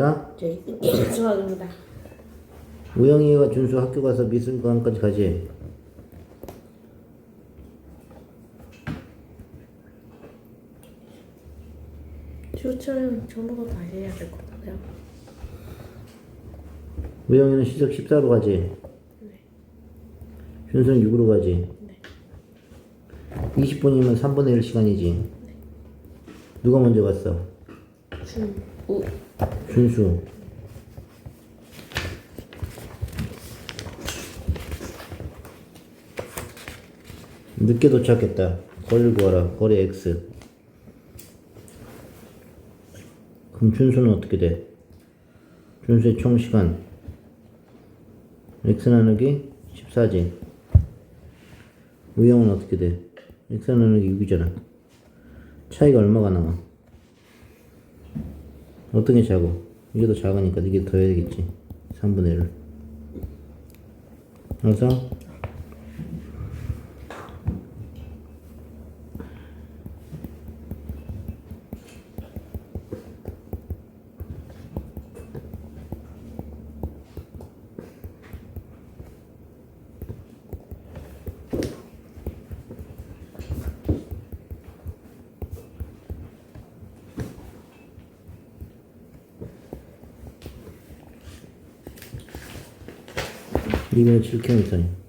가? 저희 수학입니다. 우영이가 준수 학교 가서 미술관까지 가지. 추천 전부 다 해야 될 것 같아요. 우영이는 시적 14로 가지. 준수는 6으로 가지. 20분이면 3분의 1 시간이지. 누가 먼저 갔어? 준, 우, 준수. 늦게 도착했다. 거리를 구하라. 거리 x. 그럼 준수는 어떻게 돼? 준수의 총 시간. x 나누기 14지. 우영은 어떻게 돼? x 나누기 6이잖아. 차이가 얼마가 나와? 어떤 게 작고? 이게 더 작으니까 이게 더 해야겠지. 3분의 1을. 그래서 이번에 7km.